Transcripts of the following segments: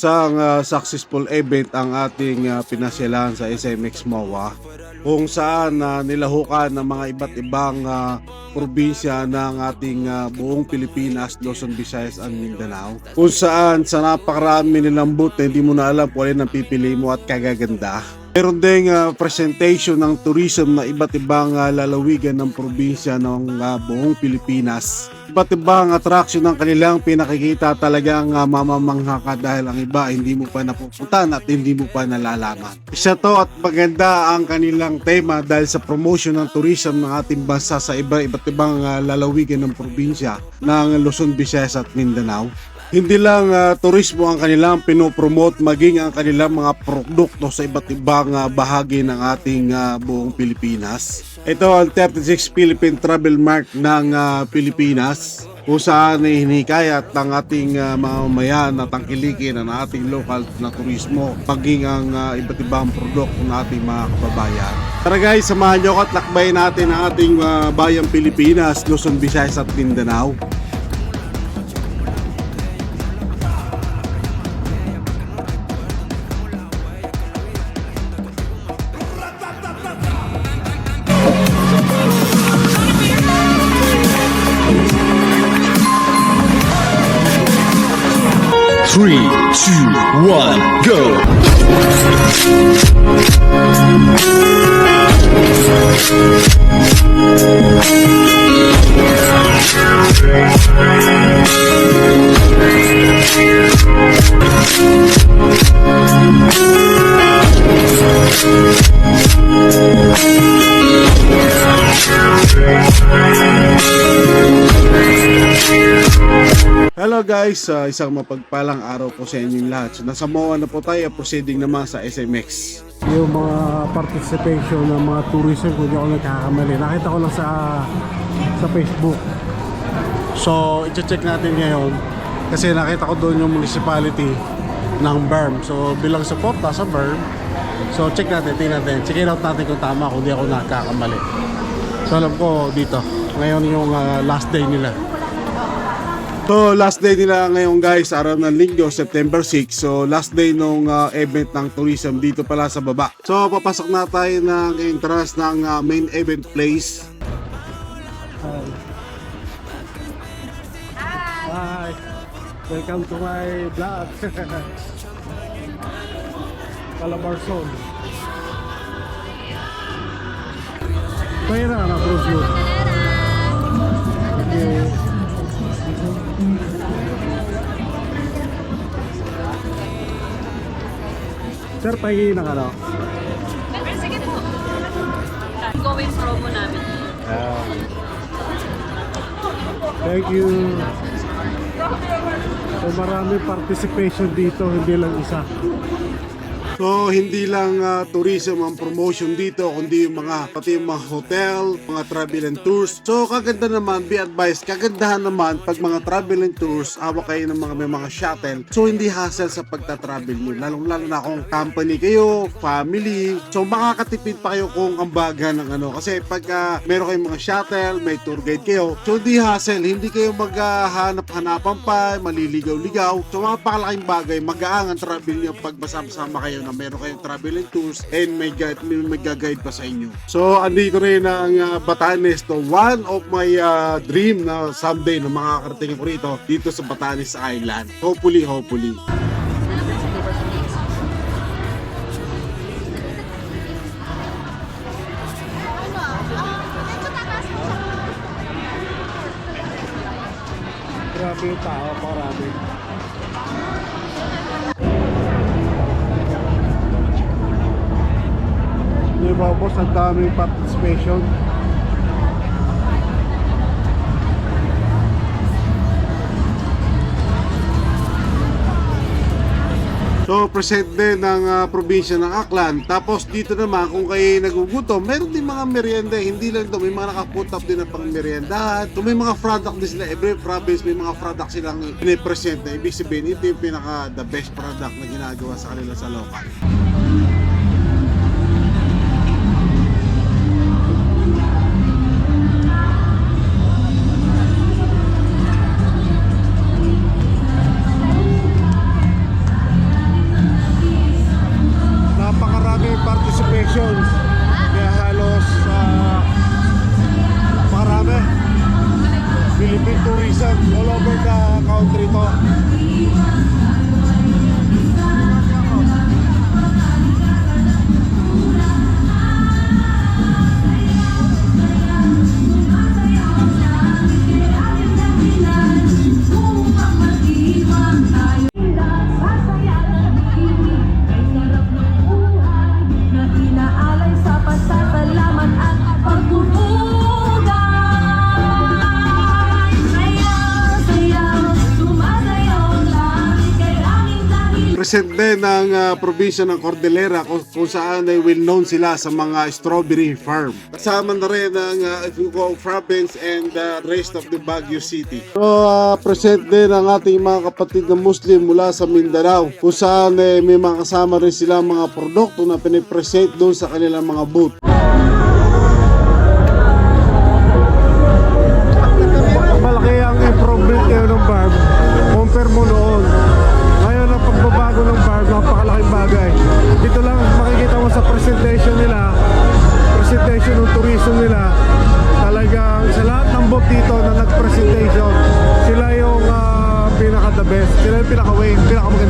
Isang ah, successful event ang ating uh, pinasyalan sa SMX MOA kung saan na nilahukan ng mga iba't ibang ah, probinsya ng ating ah, buong Pilipinas, Luzon, Visayas, and Mindanao. Kung saan sa napakarami nilang booth na hindi mo na alam kung alin ang pipili mo at kagaganda. Meron ding ah, presentation ng tourism na iba't ibang ah, lalawigan ng probinsya ng ah, buong Pilipinas. Iba't ibang attraction ng kanilang pinakikita talagang ah, mamamangha ka dahil ang iba hindi mo pa napupuntan at hindi mo pa nalalaman. Isa to at maganda ang kanilang tema dahil sa promotion ng tourism ng ating bansa sa iba iba't ibang ah, lalawigan ng probinsya ng Luzon, Visayas at Mindanao. Hindi lang ah, turismo ang kanilang pinopromote maging ang kanilang mga produkto sa iba't ibang ah, bahagi ng ating ah, buong Pilipinas. Ito ang 36 Philippine Travel Mark ng ah, Pilipinas kung saan ay hinikayat ng ating ah, mamamayan tangkilikin ang ating local na turismo maging ang ah, iba't ibang produkto ng ating mga kababayan. Tara guys, samahan nyo at lakbayin natin ang ating ah, bayang Pilipinas, Luzon, Visayas at Mindanao. One, go! Guys, Ah, isang mapagpalang araw po sa inyong lahat. So nasa MOA na po tayo, proceeding naman sa SMX. Yung mga participation ng mga tourism, kung di ako nagkakamali. Nakita ko lang sa sa Facebook. So, i-check natin ngayon kasi nakita ko doon yung municipality ng Berm. So, bilang suporta sa Berm, so check natin, tingnan natin. Check out natin kung tama, kung di ako nagkakamali. So, alam ko dito, ngayon yung ah, last day nila. So last day nila ngayon guys, araw ng linggo, September 6. So last day nung uh, event ng tourism dito pala sa baba. So papasok na tayo ng entrance ng uh, main event place. Hi. Welcome to my vlog. Calabarzon. Pera na bro. Sir, pahingi ng ano? Pero sige po. Going promo namin. Thank you. So marami participation dito, hindi lang isa. So hindi lang ah, tourism ang promotion dito kundi yung mga pati yung mga hotel, mga travel and tours. So kaganda naman, be advised, kagandahan naman pag mga travel and tours, hawak kayo ng mga may mga shuttle. So hindi hassle sa pagta-travel nyo. Lalong lalo na kung company kayo, family. So makakatipid pa kayo kung ang baga ng ano. Kasi pag ah, meron kayong mga shuttle, may tour guide kayo. So hindi hassle, hindi kayo maghahanap-hanapan pa, maliligaw-ligaw. So mga pakalaking bagay, magaang ang travel nyo pag masama-sama kayo na meron kayong travel and tours and may guide, may, may guide pa sa inyo. So andito rin ang ah, Batanes to one of my ah, dream na someday na makakarating ko rito dito sa Batanes Island. Hopefully, hopefully. Grabe yung tao, marami. Ang daming participation. So, present din ng ah, probinsya ng Aklan. Tapos dito naman, kung kayo nagugutom, meron din mga merienda. Hindi lang ito, may mga nakaput up din ng pang merienda. So, may mga product din sila. Every province, may mga product silang pinipresent na. Ibig sabihin, ito yung pinaka the best product na ginagawa sa kanila sa local. represent din ng uh, probinsya ng Cordillera kung, kung saan ay well known sila sa mga strawberry farm. Kasama na rin ang ah, uh, Ifugao province and the uh, rest of the Baguio City. So, ah, uh, present din ang ating mga kapatid na Muslim mula sa Mindanao kung saan eh, may mga kasama rin sila mga produkto na pinipresent doon sa kanilang mga booth. yung pinaka-way, pinaka-maganda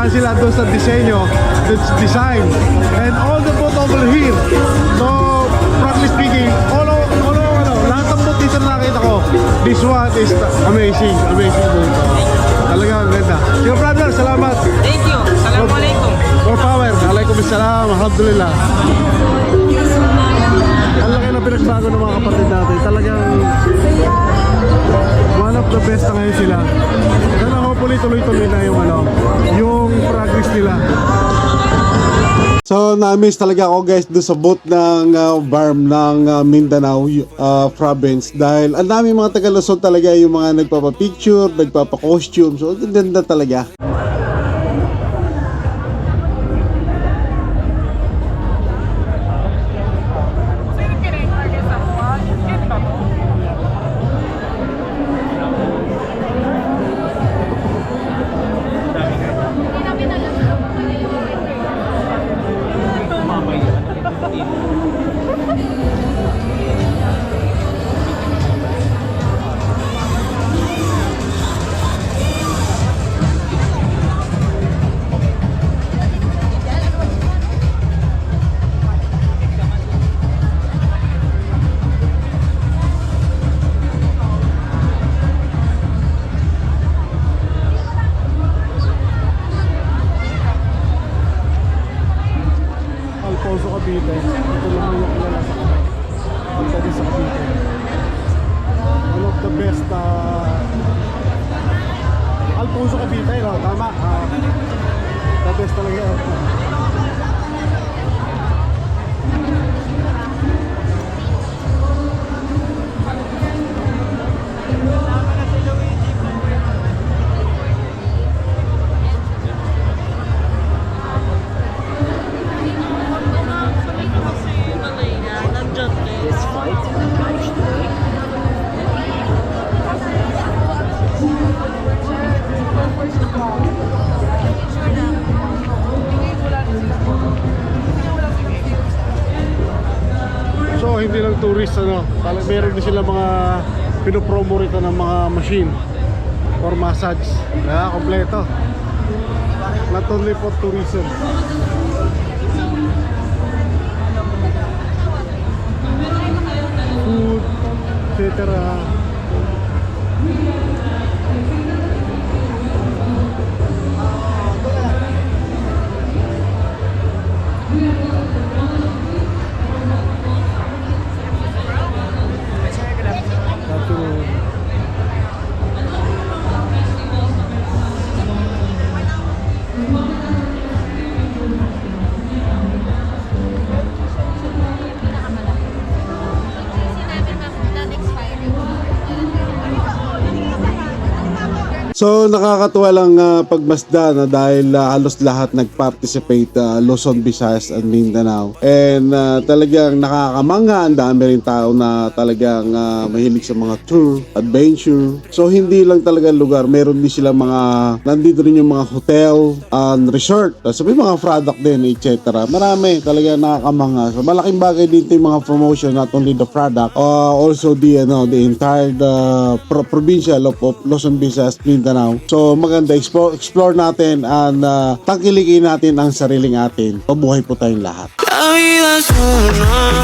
nagkagandahan sila doon sa disenyo, its design, and all the boat over here. So, frankly speaking, all of, all of, ano, lahat ng boat dito na nakita ko, this one is amazing, amazing boat. Talaga maganda. Sir brother, salamat. Thank you. Assalamualaikum. More power. Alaikumussalam. Alhamdulillah. Ang laki na pinagbago ng mga kapatid natin. Talagang one of the best na ngayon sila. Dalawa hopefully tuloy-tuloy na yung ano, yung progress nila. So, na-miss talaga ako guys do sa boat ng uh, Barm ng uh, Mindanao uh, province dahil ang dami mga taga Luzon talaga yung mga nagpapa-picture, nagpapa-costume. So, ang ganda talaga. Yeah. Tourist ano. Meron din sila mga pinopromo rito ng mga machine or massage. Kaya kompleto. Not only for tourism. So nakakatuwa lang uh, pagmasda na dahil ah, halos lahat nag-participate uh, Luzon, Visayas and Mindanao. And ah, talagang nakakamanga ang dami rin tao na talagang ah, mahilig sa mga tour, adventure. So hindi lang talaga lugar, meron din sila mga nandito rin yung mga hotel and resort. So may mga product din, etc. Marami talaga nakakamanga. So malaking bagay dito yung mga promotion not only the product, uh, also the ano, the entire uh, pro- provincial of, of Luzon, Visayas, Mindanao. So maganda explore, explore natin and uh, tangkilikin natin ang sariling atin. Pabuhay po tayong lahat. La vida es una,